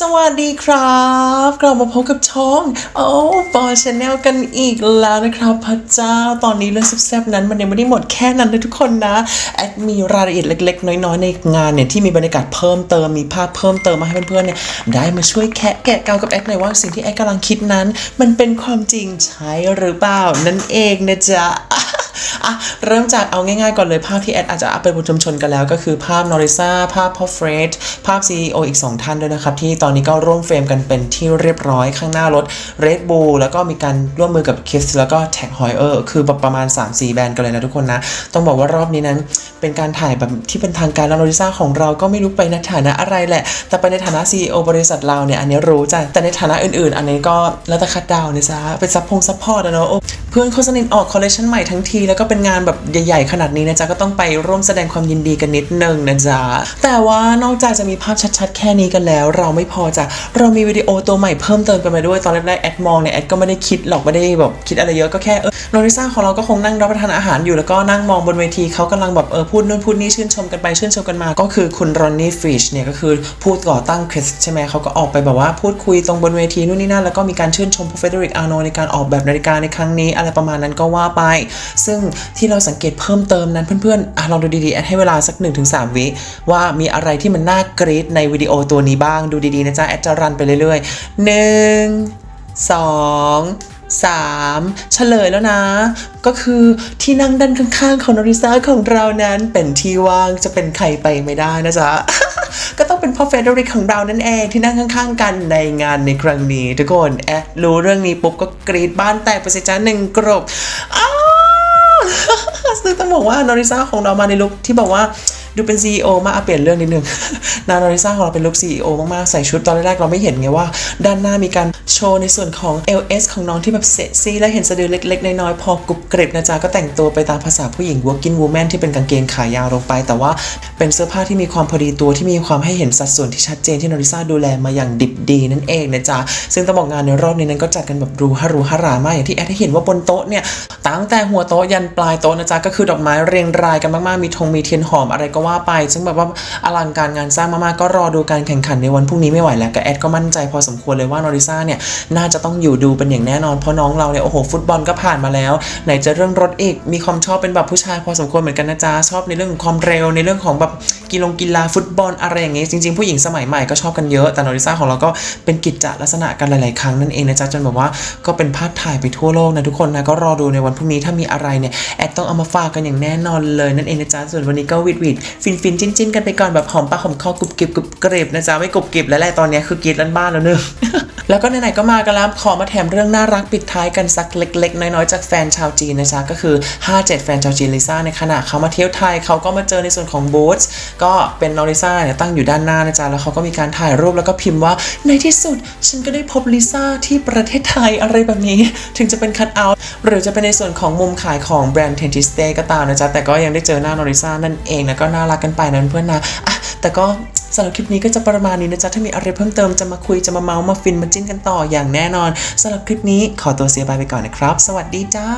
สวัสดีครับกลับมาพบกับช่องโอ้ปอชาแนลกันอีกแล้วนะครับพระเจ้าตอนนี้เรื่องแซ่บๆนั้นมันยังไม่ได้หมดแค่นั้นนะทุกคนนะแอดมีรายละเอียดเล็ก ๆ น้อยๆในงานเนี่ยที่มีบรรยากาศเพิ่มเติมมีภาพเพิ่มเติมมาให้เพื่อนๆเนี่ยได้มาช่วยแคะแกะเกากับแอดหน่อยว่าสิ่งที่แอดกำลังคิดนั้น มันเป็นความจริงใช่หรือเปล่านั่นเองนะจ๊ะ อะเริ่มจากเอาง่ายๆก่อนเลยภาพที่แอดอาจจะอัพไปบนชุมชนกันแล้ว ก็คือภาพนอริซาภาพพ่อเฟรดภาพ CEO อีก 2 ท่านด้วยนะครับ ที่ตอนนี้ก็ร่วมเฟรมกันเป็นที่เรียบร้อยข้างหน้ารถ Red Bull แล้วก็มีการร่วมมือกับ Kiss แล้วก็ Tag Heuer คือประมาณ 3-4 แบรนด์กันเลยนะทุกคนนะ ต้องบอกว่ารอบนี้นั้นเป็นการถ่ายแบบที่เป็นทางการแล้วนอริซาของเราก็ไม่รู้ไปในฐานะอะไรแหละ แต่ไปในฐานะ CEO บริษัทเราเนี่ยอันนี้รู้จ้ะแต่ในฐานะอื่นๆ อันนี้ก็แล้วแต่คัดดาวน์นะจ๊ะเป็นซัพพงซัพพอร์ตอะเนาะ พื่อนโฆษณาออกคอลเลคชันใหม่ทั้งที แล้วก็เป็นงานแบบใหญ่ๆ ขนาดนี้นะจ๊ะ ก็ต้องไปร่วมแสดงความยินดีกันนิดนึงนะจ๊ะ แต่ว่านอกจากจะมีภาพชัดๆ แค่นี้กันแล้ว เราไม่พอจ้ะ เรามีวิดีโอตัวใหม่เพิ่มเติมกันมาด้วย ตอนแรกๆแอดมองเนี่ยแอดก็ไม่ได้คิดหรอกไม่ได้แบบคิดอะไรเยอะก็แค่เออโนริซ่าของเราก็คงนั่งรับประทานอาหารอยู่แล้วก็นั่งมองบนเวทีเขากำลังแบบเออพูดนู่นพูดนี่ชื่นชมกันไปชื่นชมกันมา ก็คือคุณรอนนี่ฟริชเนี่ยก็คือผู้ก่อตั้งคริสใช่ไหมเขาก็ออกไปแบบว่าพูดคุยตรงบนเวทีนู่นนี่นั่นแล้วก็มีการชื่นชมพเฟเดริกอาร์โนในการออกแบบนาฬิกาในครั้งนี้อะไรประมาณนั้นก็ว่าไป ซึ่งที่เราสังเกตเพิ่มเติมนั้นเพื่อนๆอลองดูดีๆแอดให้เวลาสัก 1-3 วิว่ามีอะไรที่มันน่ากรี๊ดในวิดีโอตัวนี้บ้างดูดีๆนะจ๊ะแอดจะรันไปเรื่อยๆหนึ่ งสามเฉลยแล้วนะ ก็คือที่นั่งด้านข้างๆของนอริซาของเรานั้นเป็นที่ว่างจะเป็นใครไปไม่ได้นะจ๊ะ ก็ต้องเป็นพ่อเฟเดริกของเรานั่นเองที่นั่งข้างๆกันในงานในครั้งนี้ ทุกคนแอะรู้เรื่องนี้ปุ๊บก็กรีดบ้านแตกไปสิจ้าหนึ่งกรบอ้าซึ่งต้องบอกว่านอริซาของเรามาในลุคที่บอกว่า ดูเป็น CEO มากเปลี่ยนเรื่องนิดนึง นานอริซ่าของเราเป็นลุค CEO มากๆ ใส่ชุดตอนแรกๆเราไม่เห็นไงว่า ด้านหน้ามีการโชว์ในส่วนของ LS ของน้องที่แบบเซ็กซี่ และเห็นสะดือเล็กๆ น้อยๆ พอกรุบกริบนะจ๊ะ ก็แต่งตัวไปตามภาษาผู้หญิง working woman ที่เป็นกางเกงขายาวลงไป แต่ว่าเป็นเสื้อผ้าที่มีความพอดีตัวที่มีความให้เห็นสัดส่วนที่ชัดเจนที่นอริซ่าดูแลมาอย่างดิบดีนั่นเองนะจ๊ะซึ่งต้องบอกงานในรอบนี้นั้นก็จัดกันแบบรูฮารูฮารามากอย่างที่แอดให้เห็นว่าบนโต๊ะเนี่ยตั้งแต่หัวโต๊ะยันปลายโต๊ะนะจ๊ะก็คือดอกไม้เรียงรายกันมากๆมีธงมีเทียนหอมอะไรก็ว่าไป ซึ่งแบบว่าอลังการงานสร้างมากๆ ก็รอดูการแข่งขันในวันพรุ่งนี้ไม่ไหวแล้วก็แอดก็มั่นใจพอสมควรเลยว่านอริซาเนี่ย น่าจะต้องอยู่ดูเป็นอย่างแน่นอน เพราะน้องเราเนี่ย โอ้โห ฟุตบอลก็ผ่านมาแล้ว ไหนจะเรื่องรถอีก มีความชอบเป็นแบบผู้ชายพอสมควรเหมือนกันนะจ๊ะ ชอบในเรื่องของความเร็วในเรื่องของแบบกีฬากีฬาฟุตบอลอะไรอย่างเงี้ยจริง ๆ ผู้หญิงสมัยใหม่ก็ชอบกันเยอะแต่นอริซ่าของเราก็เป็นกิจจลักษณะกันหลาย ๆ ครั้งนั่นเองนะจ๊ะจนแบบว่าก็เป็นภาพถ่ายไปทั่วโลกนะทุกคนนะก็รอดูในวันพรุ่งนี้ถ้ามีอะไรเนี่ยแอดต้องเอามาฝากกันอย่างแน่นอนเลยนั่นเองนะจ๊ะส่วนวันนี้ก็วิดวิดฟินฟินจิ้นจิ้นๆกันไปก่อนแบบหอมปากหอมคอกรุบกริบกรุบกริบนะจ๊ะไม่กรุบกริบแล้วแหละตอนนี้คือกรีดล้านบ้านแล้วเนอะ แล้วก็ไหนๆก็มากันแล้วขอมาแถมเรื่องน่ารักปิดท้ายกันสักเล็ก ๆ น้อยๆจากแฟนชาวจีนนะจ๊ะก็คือ 57 แฟนชาวจีนลิซ่าในขณะเขามาเที่ยวไทยเขาก็มาเจอในส่วนของบูธก็เป็นนอริซ่าเนี่ยตั้งอยู่ด้านหน้านะจ๊ะแล้วเขาก็มีการถ่ายรูปแล้วก็พิมพ์ว่าในที่สุด ฉันก็ได้พบลิซ่าที่ประเทศไทยอะไรแบบนี้ ถึงจะเป็นคัทเอาท์หรือจะเป็นในส่วนของมุมขายของแบรนด์เทนติสเต้ก็ตามนะจ๊ะแต่ก็ยังได้เจอหน้านอริซ่านั่นเองนะก็น่ารักกันไปนั้นเพื่อนนะแต่ก็ สำหรับคลิปนี้ก็จะประมาณนี้นะจ๊ะถ้ามีอะไรเพิ่มเติมจะมาคุยจะมาเมาส์มาฟินมาจิ้นกันต่ออย่างแน่นอนสำหรับคลิปนี้ขอตัวเสียบายไปก่อนนะครับ สวัสดีจ้า